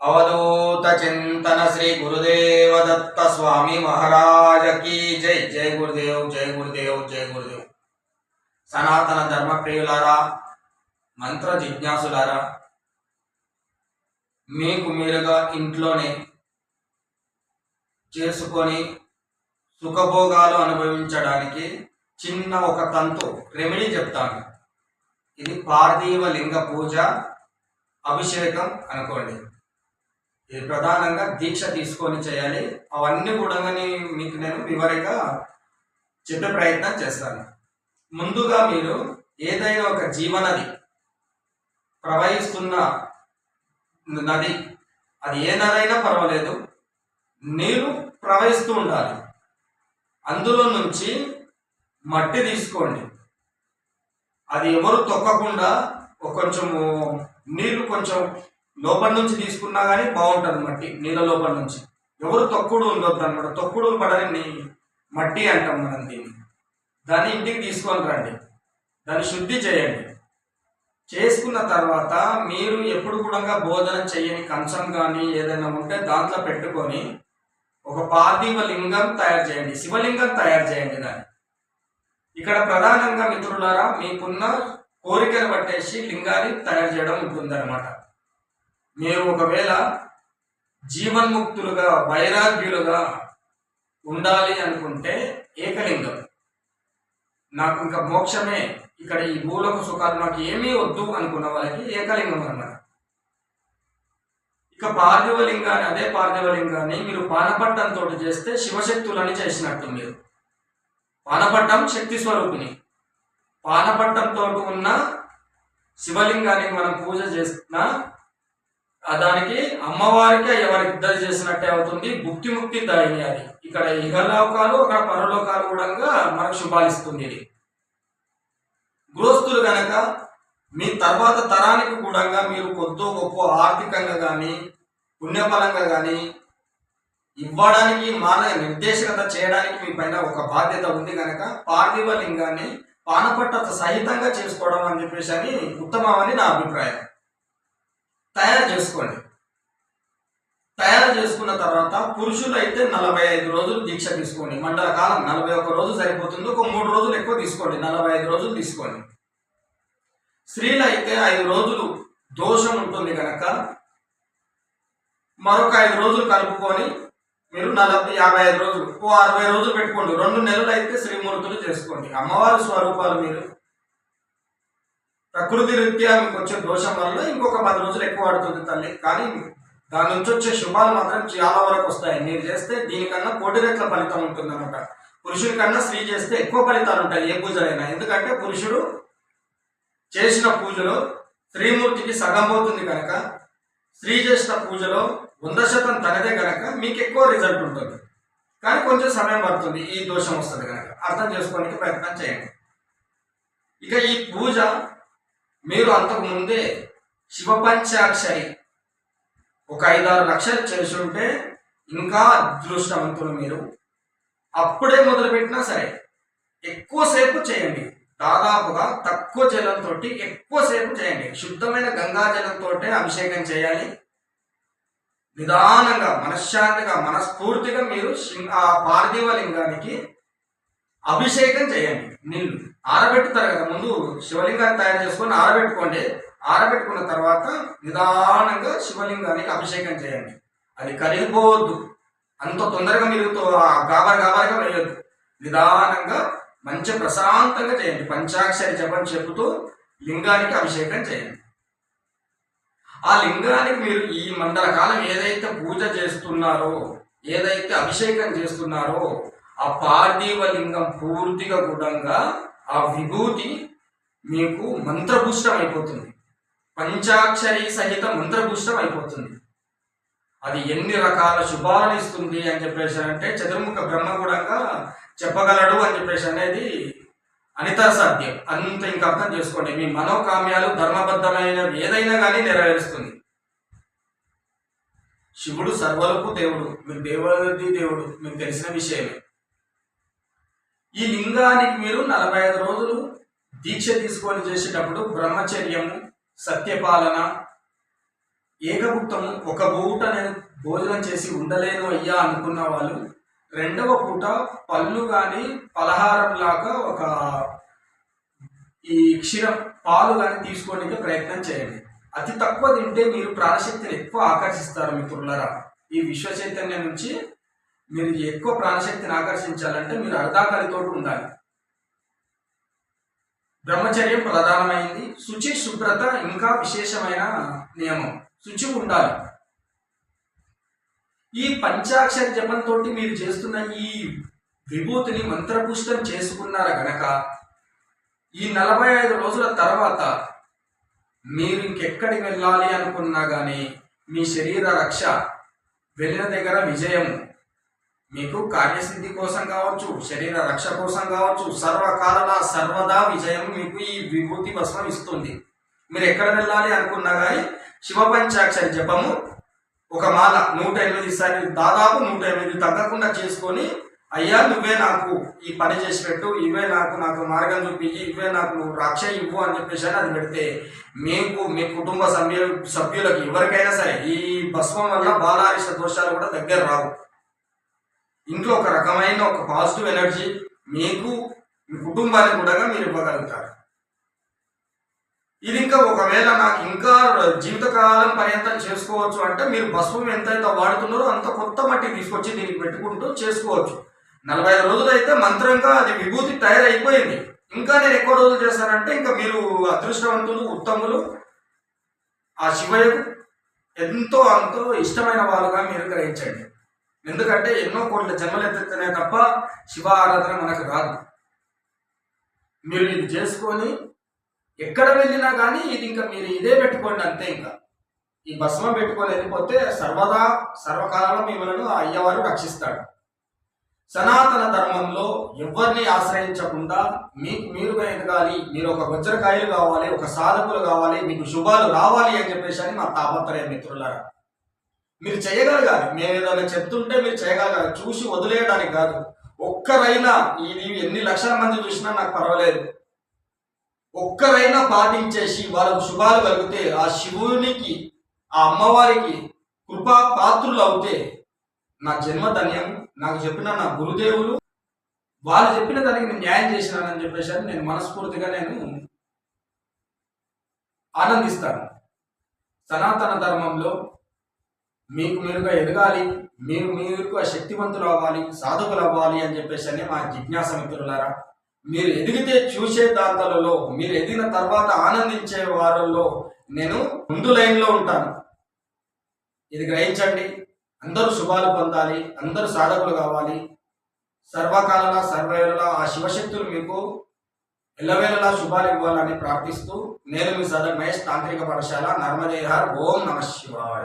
అవధూత చింతన శ్రీ గురుదేవ దత్త స్వామి మహారాజకి జై జై గురుదేవ్ జై గురుదేవ్ జై గురుదేవ్ సనాతన ధర్మ ప్రియులారా మంత్ర జిజ్ఞాసులారా మీకు మీరుగా ఇంట్లోనే చేసుకొని సుఖభోగాలు అనుభవించడానికి చిన్న ఒక తంతు రెమెడీ చెప్తాను. ఇది పార్థివ లింగ పూజ అభిషేకం అనుకోండి. ప్రధానంగా దీక్ష తీసుకొని చేయాలి. అవన్నీ కూడా మీకు నేను వివరంగా చెప్పే ప్రయత్నం చేస్తాను. ముందుగా మీరు ఏదైనా ఒక జీవనది ప్రవహిస్తున్న నది అది ఏ నదైనా పర్వాలేదు. నీరు ప్రవహిస్తూ ఉండాలి. అందులో నుంచి మట్టి తీసుకోండి. అది ఎవరు తొక్కకుండా కొంచెము నీళ్ళు కొంచెం లోపల నుంచి తీసుకున్నా కానీ బాగుంటుంది మట్టి నీళ్ళ లోపల నుంచి. ఎవరు తొక్కుడు ఉండొద్దు అనమాట. తొక్కుడు పడని మట్టి అంటాం మనం దీన్ని. దాన్ని ఇంటికి తీసుకొని రండి. దాన్ని శుద్ధి చేయండి. చేసుకున్న తర్వాత మీరు ఎప్పుడు కూడా భోజనం చేయని కంచం కానీ ఏదైనా ఉంటే దాంట్లో పెట్టుకొని ఒక పార్థివ లింగం తయారు చేయండి. శివలింగం తయారు చేయండి దాన్ని. ఇక్కడ ప్రధానంగా మిత్రులారా మీకున్న కోరికను పట్టేసి లింగాన్ని తయారు చేయడం ఉంటుందన్నమాట. మేము ఒకవేళ జీవన్ముక్తులుగా వైరాగ్యులుగా ఉండాలి అనుకుంటే ఏకలింగం. నాకు ఇంకా మోక్షమే. ఇక్కడ ఈ భూలోక సుఖాలు నాకు ఏమీ వద్దు అనుకున్న వాళ్ళకి ఏకలింగం అన్నారు ఇక పార్థివలింగాన్ని అదే పార్థివలింగాన్ని మీరు పానపట్టంతో చేస్తే శివశక్తులని చేసినట్టు మీరు. పానపట్టం శక్తి స్వరూపిణి. పానపట్టంతో ఉన్న శివలింగానికి మనం పూజ చేస్తున్నా దానికి అమ్మవారికి ఎవరికి ఇద్దరు చేసినట్టే అవుతుంది. భుక్తి ముక్తి దాయిని అది. ఇక్కడ ఇహలోకాలు అక్కడ పరలోకాలు కూడా మనకు శుభాలిస్తుంది ఇది. గృహస్థులు కనుక మీ తర్వాత తరానికి కూడా మీరు కొద్దో గొప్ప ఆర్థికంగా కానీ పుణ్యఫలంగా కానీ ఇవ్వడానికి మాన నిర్దేశకత చేయడానికి మీ పైన ఒక బాధ్యత ఉంది కనుక పార్థివ లింగాన్ని పానపట్ట సహితంగా చేసుకోవడం అని చెప్పేసి అని ఉత్తమం అని నా అభిప్రాయం. తయారు చేసుకోండి. తయారు చేసుకున్న తర్వాత పురుషులు అయితే నలభై ఐదు రోజులు దీక్ష తీసుకోండి. మండల కాలం నలభై ఒక్క రోజు సరిపోతుంది. ఒక మూడు రోజులు ఎక్కువ తీసుకోండి. నలభై ఐదు రోజులు తీసుకోండి. స్త్రీలు అయితే ఐదు రోజులు దోషం ఉంటుంది కనుక మరొక ఐదు రోజులు కలుపుకొని మీరు నలభై యాభై ఐదు రోజులు ఓ అరవై రోజులు పెట్టుకోండి. రెండు నెలలు అయితే శ్రీమూర్తులు చేసుకోండి. అమ్మవారి స్వరూపాలు మీరు ప్రకృతి రీత్యా మీకు వచ్చే దోషం వల్ల ఇంకొక పది రోజులు ఎక్కువ పడుతుంది తల్లి. కానీ దాని నుంచి వచ్చే శుభాలు మాత్రం చాలా వరకు వస్తాయి. మీరు చేస్తే దీనికన్నా కోటి రెట్ల ఫలితం ఉంటుంది అనమాట పురుషుడి కన్నా స్త్రీ చేస్తే ఎక్కువ ఫలితాలు ఉంటాయి ఏ పూజలైనా. ఎందుకంటే పురుషుడు చేసిన పూజలో స్త్రీమూర్తికి సగం పోతుంది కనుక స్త్రీ చేసిన పూజలో వంద శాతం తనదే కనుక మీకు ఎక్కువ రిజల్ట్ ఉంటుంది. కానీ కొంచెం సమయం పడుతుంది ఈ దోషం వస్తుంది కనుక. అర్థం చేసుకోవడానికి ప్రయత్నం చేయండి. ఇక ఈ పూజ మీరు అంతకుముందే శివ పంచాక్షరి ఒక ఐదారు లక్షలు చేసి ఉంటే ఇంకా అదృష్టవంతులు మీరు. అప్పుడే మొదలుపెట్టినా సరే ఎక్కువసేపు చేయండి. దాదాపుగా తక్కువ జలంతో ఎక్కువసేపు చేయండి. శుద్ధమైన గంగా జలంతో అభిషేకం చేయాలి. నిదానంగా మనశ్శాంతిగా మనస్ఫూర్తిగా మీరు ఆ పార్థివ లింగానికి అభిషేకం చేయండి. నీళ్ళు ఆరబెట్టుతారు కదా ముందు శివలింగాన్ని తయారు చేసుకొని ఆరబెట్టుకోండి. ఆరబెట్టుకున్న తర్వాత నిదానంగా శివలింగానికి అభిషేకం చేయండి. అది కరిగిపోవద్దు. అంత తొందరగా మిగులుతూ ఆ గాబర గాబరగా వేయొద్దు. నిదానంగా మంచి ప్రశాంతంగా చేయండి. పంచాక్షరి జపం చెబుతూ లింగానికి అభిషేకం చేయండి. ఆ లింగానికి మీరు ఈ మండల కాలం ఏదైతే పూజ చేస్తున్నారో ఏదైతే అభిషేకం చేస్తున్నారో ఆ పార్థివ లింగం పూర్తిగా గుడంగా ఆ విభూతి మీకు మంత్రభూష్టం అయిపోతుంది. పంచాక్షరి సహిత మంత్రభూష్టం అయిపోతుంది. అది ఎన్ని రకాల శుభాలను ఇస్తుంది అని చెప్పేసి అంటే చతుర్ముఖ బ్రహ్మ కూడా చెప్పగలడు అని చెప్పేసి అనేది అనిత సాధ్యం. అంత ఇంకా అర్థం చేసుకోండి. మీ మనోకామ్యాలు ధర్మబద్ధమైన ఏదైనా కానీ నెరవేరుస్తుంది. శివుడు సర్వలకు దేవుడు. మీరు దేవుడి దేవుడు. మీకు తెలిసిన విషయమే. ఈ లింగానికి మీరు నలభై ఐదు రోజులు దీక్ష తీసుకొని చేసేటప్పుడు బ్రహ్మచర్యము సత్యపాలన ఏకభుక్తము ఒక పూట నేను భోజనం చేసి ఉండలేను అయ్యా అనుకున్న వాళ్ళు రెండవ పూట పళ్ళు కానీ పలహారం లాగా ఒక ఈ క్షీరం పాలు కానీ తీసుకోవడానికి ప్రయత్నం చేయండి. అతి తక్కువ తింటే మీరు ప్రాణశక్తిని ఎక్కువ ఆకర్షిస్తారు మిత్రులరా. ఈ విశ్వ చైతన్యం నుంచి మీరు ఎక్కువ ప్రాణశక్తిని ఆకర్షించాలంటే మీరు అర్ధాకలితో ఉండాలి. బ్రహ్మచర్యం ప్రధానమైంది. శుచి శుభ్రత ఇంకా విశేషమైన నియమం. శుచి ఉండాలి. ఈ పంచాక్షర జపంతో మీరు చేస్తున్న ఈ విభూతిని మంత్రపుష్టం చేసుకున్నారు గనక? ఈ నలభై ఐదు రోజుల తర్వాత మీరు ఇంకెక్కడికి వెళ్ళాలి అనుకున్నా కానీ మీ శరీర రక్ష వెళ్ళిన దగ్గర విజయము. మీకు కార్యసిద్ధి కోసం కావచ్చు శరీర రక్ష కోసం కావచ్చు సర్వకాల సర్వదా విజయం మీకు ఈ విభూతి భస్మం ఇస్తుంది. మీరు ఎక్కడ వెళ్ళాలి అనుకున్నా కానీ శివ పంచాక్షరి జపము ఒక మాల నూట ఎనిమిది సార్లు దాదాపు నూట ఎనిమిది తగ్గకుండా చేసుకొని అయ్యా నువ్వే నాకు ఈ పని చేసి పెట్టు ఇవే నాకు నాకు మార్గం చూపించి ఇవే నాకు నువ్వు రక్ష ఇవ్వు అని చెప్పేసి అని అది పెడితే మీకు మీ కుటుంబ సభ్యు సభ్యులకు ఎవరికైనా సరే ఈ భస్మం వల్ల బాలారిష దోషాలు కూడా దగ్గర రావు. ఇంట్లో ఒక రకమైన ఒక పాజిటివ్ ఎనర్జీ మీకు మీ కుటుంబానికి కూడా మీరు ఇవ్వగలుగుతారు. ఇది ఇంకా ఒకవేళ నాకు ఇంకా జీవితకాలం పర్యంతం చేసుకోవచ్చు అంటే మీరు భస్మం ఎంతైతే వాడుతున్నారో అంత కొత్త మట్టి తీసుకొచ్చి దీనికి పెట్టుకుంటూ చేసుకోవచ్చు. నలభై ఐదు రోజులు అయితే మంత్రంగా అది విభూతి తయారైపోయింది. ఇంకా నేను ఎక్కువ రోజులు చేశానంటే ఇంకా మీరు అదృష్టవంతులు ఉత్తములు ఆ శివయ్యకు ఎంతో అంతో ఇష్టమైన వాళ్ళుగా మీరు గ్రహించండి. ఎందుకంటే ఎన్నో కోట్ల జన్మలు తప్ప శివ ఆరాధన మనకు రాదు. మీరు ఇది చేసుకొని ఎక్కడ వెళ్ళినా కానీ ఇది ఇంకా మీరు ఇదే పెట్టుకోండి అంతే ఇంకా. ఈ భస్మం పెట్టుకొని వెళ్ళిపోతే సర్వదా సర్వకాలంలో మిమ్మల్ని ఆ అయ్యవారు రక్షిస్తాడు. సనాతన ధర్మంలో ఎవరిని ఆశ్రయించకుండా మీకు మీరుగా ఎదగాలి. మీరు ఒక గుజ్జరకాయలు కావాలి ఒక సాధకులు కావాలి మీకు శుభాలు రావాలి అని చెప్పేసి అని మా తాపత్రయ మిత్రులారా. మీరు చేయగలగాలి. మేము ఏదైనా చెప్తుంటే మీరు చేయగలగాలి. చూసి వదిలేయడానికి కాదు. ఒక్కరైనా ఇది ఎన్ని లక్షల మంది చూసినా నాకు పర్వాలేదు. ఒక్కరైనా పాటించేసి వాళ్ళకు శుభాలు కలిగితే ఆ శివునికి ఆ అమ్మవారికి కృపా పాత్రులు అవుతే నా జన్మ ధన్యం. నాకు చెప్పిన నా గురుదేవులు వాళ్ళు చెప్పిన దానికి నేను న్యాయం చేసినానని చెప్పేసి నేను మనస్ఫూర్తిగా నేను ఆనందిస్తాను. సనాతన ధర్మంలో మీకు మీరుగా ఎదగాలి మీరు మీరుగా శక్తివంతులు అవ్వాలి సాధకులు అవ్వాలి అని చెప్పేసి అని మా జిజ్ఞాస మిత్రులారా మీరు ఎదిగితే చూసే దాతలలో మీరు ఎదిగిన తర్వాత ఆనందించే వారిలో నేను ముందు లైన్లో ఉంటాను. ఇది గ్రహించండి అందరూ శుభాలు పొందాలి అందరూ సాధకులు కావాలి. సర్వకాలన సర్వేళ ఆ శివశక్తులు మీకు ఎల్లవేళలా శుభాలు ఇవ్వాలని ప్రార్థిస్తూ నేను మీ సదర్ మహేష్ తాంత్రిక పాఠశాల నర్మదేహార్ ఓం నమ శివాయ.